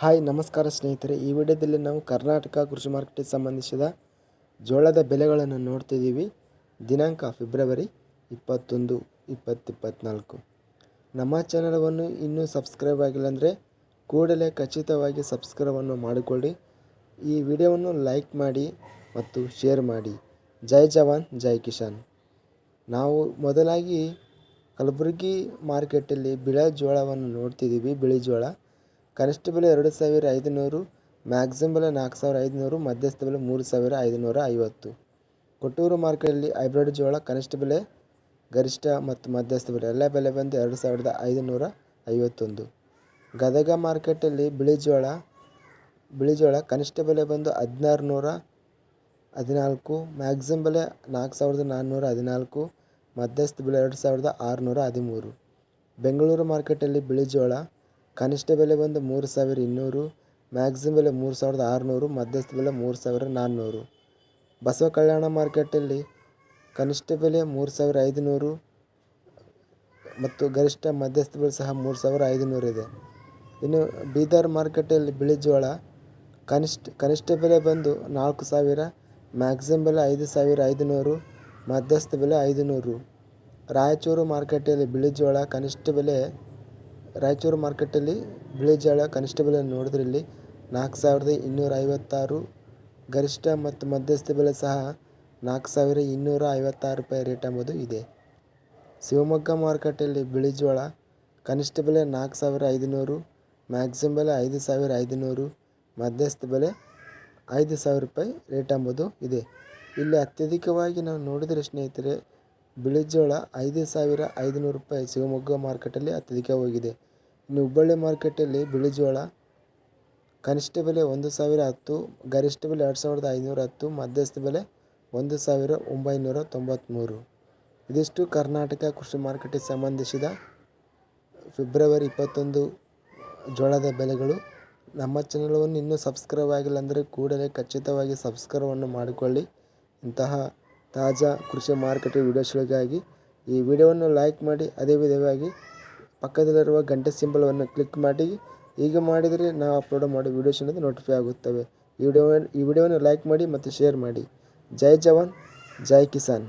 Hi, ನಮಸ್ಕಾರ ಸ್ನೇಹಿತರೆ. ಈ ವಿಡಿಯೋದಲ್ಲಿ ನಾವು ಕರ್ನಾಟಕ ಕೃಷಿ ಮಾರ್ಕೆಟಿಗೆ ಸಂಬಂಧಿಸಿದ ಜೋಳದ ಬೆಲೆಗಳನ್ನು ನೋಡ್ತಿದ್ದೀವಿ. ದಿನಾಂಕ ಫೆಬ್ರವರಿ ಇಪ್ಪತ್ತೊಂದು, ಇಪ್ಪತ್ತಿಪ್ಪತ್ನಾಲ್ಕು. ನಮ್ಮ ಚಾನಲವನ್ನು ಇನ್ನೂ ಸಬ್ಸ್ಕ್ರೈಬ್ ಆಗಿಲ್ಲ ಅಂದರೆ ಕೂಡಲೇ ಖಚಿತವಾಗಿ ಸಬ್ಸ್ಕ್ರೈಬನ್ನು ಮಾಡಿಕೊಳ್ಳಿ. ಈ ವಿಡಿಯೋವನ್ನು ಲೈಕ್ ಮಾಡಿ ಮತ್ತು ಶೇರ್ ಮಾಡಿ. ಜೈ ಜವಾನ್, ಜೈ ಕಿಶಾನ್ ನಾವು ಮೊದಲಾಗಿ ಕಲಬುರಗಿ ಮಾರ್ಕೆಟಲ್ಲಿ ಬಿಳೆ ಜೋಳವನ್ನು ನೋಡ್ತಿದ್ದೀವಿ, ಬಿಳಿ ಜೋಳ. ಕನಿಷ್ಠ ಬೆಲೆ ಎರಡು ಸಾವಿರ ಐದುನೂರು, ಮ್ಯಾಕ್ಸಿಮಮ್ ಬೆಲೆ ನಾಲ್ಕು ಸಾವಿರ ಐದುನೂರು, ಮಧ್ಯಸ್ಥ ಬೆಲೆ ಮೂರು ಸಾವಿರ ಐದುನೂರ ಐವತ್ತು. ಕೊಟ್ಟೂರು ಮಾರ್ಕೆಟಲ್ಲಿ ಹೈಬ್ರಿಡ್ ಜೋಳ ಕನಿಷ್ಠ ಬೆಲೆ ಗರಿಷ್ಠ ಮತ್ತು ಮಧ್ಯಸ್ಥ ಬೆಲೆ ಎಲ್ಲ ಬೆಲೆ ಬಂದು ಎರಡು ಸಾವಿರದ ಐದುನೂರ ಐವತ್ತೊಂದು. ಗದಗ ಮಾರ್ಕೆಟಲ್ಲಿ ಬಿಳಿ ಜೋಳ ಬಿಳಿ ಜೋಳ ಕನಿಷ್ಠ ಬೆಲೆ ಬಂದು ಹದಿನಾರು ನೂರ ಹದಿನಾಲ್ಕು, ಮ್ಯಾಕ್ಸಿಮಮ್ ಬೆಲೆ ನಾಲ್ಕು ಸಾವಿರದ ನಾನ್ನೂರ ಹದಿನಾಲ್ಕು, ಮಧ್ಯಸ್ಥ ಬೆಲೆ ಎರಡು ಸಾವಿರದ ಆರುನೂರ ಹದಿಮೂರು. ಬೆಂಗಳೂರು ಮಾರ್ಕೆಟಲ್ಲಿ ಬಿಳಿ ಜೋಳ ಕನಿಷ್ಠ ಬೆಲೆ ಬಂದು ಮೂರು ಸಾವಿರ ಇನ್ನೂರು ಮ್ಯಾಕ್ಸಿಮಮ್ ಬೆಲೆ ಮೂರು ಸಾವಿರದ ಆರುನೂರು, ಮಧ್ಯಸ್ಥ ಬೆಲೆ ಮೂರು ಸಾವಿರ ನಾನ್ನೂರು. ಬಸವ ಕಲ್ಯಾಣ ಮಾರ್ಕೆಟಲ್ಲಿ ಕನಿಷ್ಠ ಬೆಲೆ ಮೂರು ಸಾವಿರ ಐದುನೂರು ಮತ್ತು ಗರಿಷ್ಠ ಮಧ್ಯಸ್ಥ ಬೆಲೆ ಸಹ ಮೂರು ಸಾವಿರ ಐದುನೂರು ಇದೆ. ಇನ್ನು ಬೀದರ್ ಮಾರ್ಕೆಟಲ್ಲಿ ಬಿಳಿ ಜೋಳ ಕನಿಷ್ಠ ಕನಿಷ್ಠ ಬೆಲೆ ಬಂದು ನಾಲ್ಕು ಸಾವಿರ ಮ್ಯಾಕ್ಸಿಮಮ್ ಬೆಲೆ ಐದು ಸಾವಿರ ಐದುನೂರು, ಮಧ್ಯಸ್ಥ ಬೆಲೆ ಐದುನೂರು. ರಾಯಚೂರು ಮಾರ್ಕೆಟಲ್ಲಿ ಬಿಳಿ ಜೋಳ ಕನಿಷ್ಠ ಬೆಲೆ ರಾಯಚೂರು ಮಾರ್ಕೆಟಲ್ಲಿ ಬಿಳಿ ಜೋಳ ಕನಿಷ್ಠ ಬೆಲೆ ನೋಡಿದ್ರೆ ಇಲ್ಲಿ ನಾಲ್ಕು ಸಾವಿರದ ಇನ್ನೂರ ಐವತ್ತಾರು, ಗರಿಷ್ಠ ಮತ್ತು ಮಧ್ಯಸ್ಥ ಬೆಲೆ ಸಹ ನಾಲ್ಕು ಸಾವಿರ ಇನ್ನೂರ ಐವತ್ತಾರು ರೂಪಾಯಿ ರೇಟ್ ಎಂಬುದು ಇದೆ. ಶಿವಮೊಗ್ಗ ಮಾರುಕಟ್ಟೆಯಲ್ಲಿ ಬಿಳಿ ಜೋಳ ಕನಿಷ್ಠ ಬೆಲೆ ನಾಲ್ಕು ಸಾವಿರ ಐದುನೂರು, ಮ್ಯಾಕ್ಸಿಮಮ್ ಬೆಲೆ ಐದು ಸಾವಿರ ಐದುನೂರು, ಮಧ್ಯಸ್ಥ ಬೆಲೆ ಐದು ಸಾವಿರ ರೂಪಾಯಿ ರೇಟ್ ಎಂಬುದು ಇದೆ. ಇಲ್ಲಿ ಅತ್ಯಧಿಕವಾಗಿ ನಾವು ನೋಡಿದರೆ ಸ್ನೇಹಿತರೆ, ಬಿಳಿ ಜೋಳ ಐದು ಸಾವಿರ ಐದುನೂರು ರೂಪಾಯಿ ಶಿವಮೊಗ್ಗ ಮಾರ್ಕೆಟಲ್ಲಿ ಅತ್ಯಧಿಕವಾಗಿದೆ. ಇನ್ನು ಹುಬ್ಬಳ್ಳಿ ಮಾರ್ಕೆಟಲ್ಲಿ ಬಿಳಿ ಜೋಳ, ಕನಿಷ್ಠ ಬೆಲೆ ಒಂದು ಸಾವಿರ ಹತ್ತು, ಗರಿಷ್ಠ ಬೆಲೆ ಎರಡು ಸಾವಿರದ ಐನೂರ ಹತ್ತು, ಮಧ್ಯಸ್ಥ ಬೆಲೆ ಒಂದು ಸಾವಿರ ಒಂಬೈನೂರ ತೊಂಬತ್ತ್ಮೂರು ಇದಿಷ್ಟು ಕರ್ನಾಟಕ ಕೃಷಿ ಮಾರುಕಟ್ಟೆಗೆ ಸಂಬಂಧಿಸಿದ ಫೆಬ್ರವರಿ ಇಪ್ಪತ್ತೊಂದು ಜೋಳದ ಬೆಲೆಗಳು. ನಮ್ಮ ಚಾನಲವನ್ನು ಇನ್ನೂ ಸಬ್ಸ್ಕ್ರೈಬ್ ಆಗಿಲ್ಲ ಅಂದರೆ ಕೂಡಲೇ ಖಚಿತವಾಗಿ ಸಬ್ಸ್ಕ್ರೈಬನ್ನು ಮಾಡಿಕೊಳ್ಳಿ. ಇಂತಹ ತಾಜಾ ಕೃಷಿ ಮಾರುಕಟ್ಟೆ ವಿಡಿಯೋಸ್ಗಳಿಗಾಗಿ ಈ ವಿಡಿಯೋವನ್ನು ಲೈಕ್ ಮಾಡಿ, ಅದೇ ವಿಧವಾಗಿ ಪಕ್ಕದಲ್ಲಿರುವ ಗಂಟೆ ಸಿಂಬಲವನ್ನು ಕ್ಲಿಕ್ ಮಾಡಿ. ಹೀಗೆ ಮಾಡಿದರೆ ನಾವು ಅಪ್ಲೋಡ್ ಮಾಡೋ ವೀಡಿಯೋಸ್ ಅನ್ನೋದು ನೋಟಿಫೈ ಆಗುತ್ತವೆ. ಈ ವಿಡಿಯೋ ಈ ವಿಡಿಯೋವನ್ನು ಲೈಕ್ ಮಾಡಿ ಮತ್ತು ಶೇರ್ ಮಾಡಿ. ಜೈ ಜವಾನ್, ಜೈ ಕಿಸಾನ್.